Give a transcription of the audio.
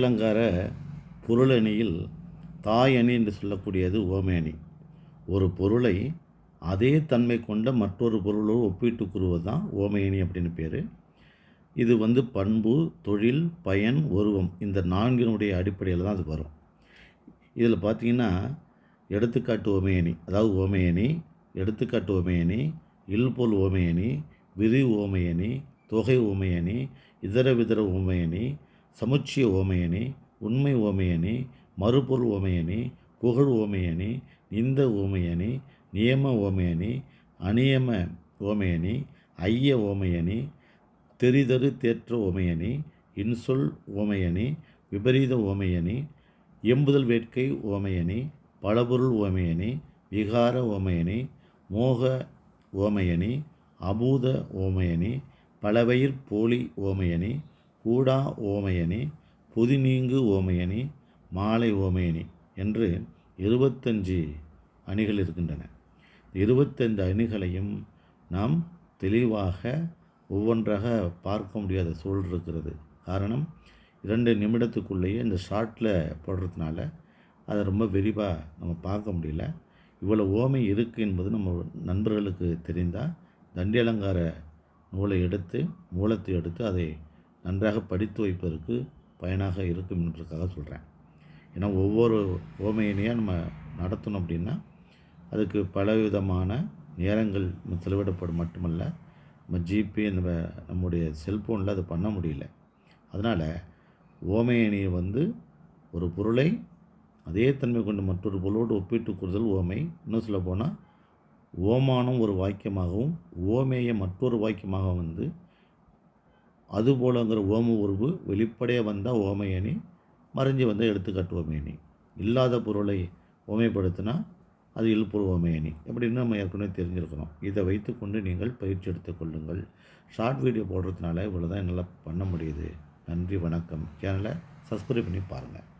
அலங்கார பொருளணியில் தாய் அணி என்று சொல்லக்கூடியது ஓமேனி ஒரு பொருளை அதே தன்மை கொண்ட மற்றொரு பொருளோடு ஒப்பிட்டு கூறுவது தான் ஓமையணி அப்படின்னு பேர். இது வந்து பண்பு தொழில் பயன் உருவம் இந்த நான்கினுடைய அடிப்படையில் தான் அது வரும். இதில் பார்த்தீங்கன்னா எடுத்துக்காட்டு ஓமையணி அதாவது ஓமையணி எடுத்துக்காட்டு ஓமையணி இல்பொல் ஓமையணி விரி ஓமையணி தொகை ஓமையணி இதர விதர ஓமையணி சமுச்சிய ஓமையனே உண்மை ஓமையணி மறுபொருள் ஓமையனே புகழ் ஓமையனே இந்த ஓமையணி நியம ஓமையனே அநியம ஓமையனே ஐய ஓமையனே தெரிதரு தேற்ற ஓமையனே இன்சொல் ஓமையனே விபரீத ஓமையனே எம்புதல் வேட்கை ஓமையணி பலபொருள் ஓமையனே விகார ஓமையனே மோக ஓமையனே அபூத ஓமையனே பலவயிர் போலி ஓமையணி கூடா ஓமையணி புதிநீங்கு ஓமையணி மாலை ஓமையணி என்று இருபத்தஞ்சு அணிகள் இருக்கின்றன. இருபத்தைந்து அணிகளையும் நாம் தெளிவாக ஒவ்வொன்றாக பார்க்க முடியாத சூழல் இருக்கிறது. காரணம் இரண்டு நிமிடத்துக்குள்ளேயே இந்த ஷார்ட்டில் போடுறதுனால அதை ரொம்ப விரிவாக நம்ம பார்க்க முடியல. இவ்வளோ ஓமை இருக்குது என்பது நம்ம நண்பர்களுக்கு தெரிந்தால் தண்டி அலங்கார நூலை எடுத்து மூலத்தை எடுத்து அதை நன்றாக படித்து வைப்பதற்கு பயனாக இருக்கும் என்பதற்காக சொல்கிறேன். ஏன்னா ஒவ்வொரு ஓமையினையும் நம்ம நடத்தணும் அப்படின்னா அதுக்கு பலவிதமான நேரங்கள் செலவிடப்படும். மட்டுமல்ல நம்ம ஜிபே நம்ம நம்முடைய செல்ஃபோனில் அதை பண்ண முடியல. அதனால் ஓமையணியை வந்து ஒரு பொருளை அதே தன்மை கொண்டு மற்றொரு பொருளோடு ஒப்பிட்டு கூறுதல் ஓமை. இன்னும் சொல்ல போனால் ஓமானம் ஒரு வாக்கியமாகவும் ஓமையை மற்றொரு வாக்கியமாக வந்து அதுபோலங்கிற ஓம உருவு வெளிப்படையாக வந்தால் ஓமையணி மறைஞ்சு வந்தால் எடுத்துக்காட்டு ஓமையணி இல்லாத பொருளை ஓமைப்படுத்தினா அது இல்பொருள் ஓமையணி அப்படின்னு நம்ம ஏற்கனவே தெரிஞ்சிருக்கிறோம் இதை வைத்துக்கொண்டு நீங்கள் பயிற்சி எடுத்துக்கொள்ளுங்கள் ஷார்ட் வீடியோ போடுறதுனால இவ்வளோ தான் என்னால் பண்ண முடியுது. நன்றி வணக்கம். சேனலை சப்ஸ்கிரைப் பண்ணி பாருங்கள்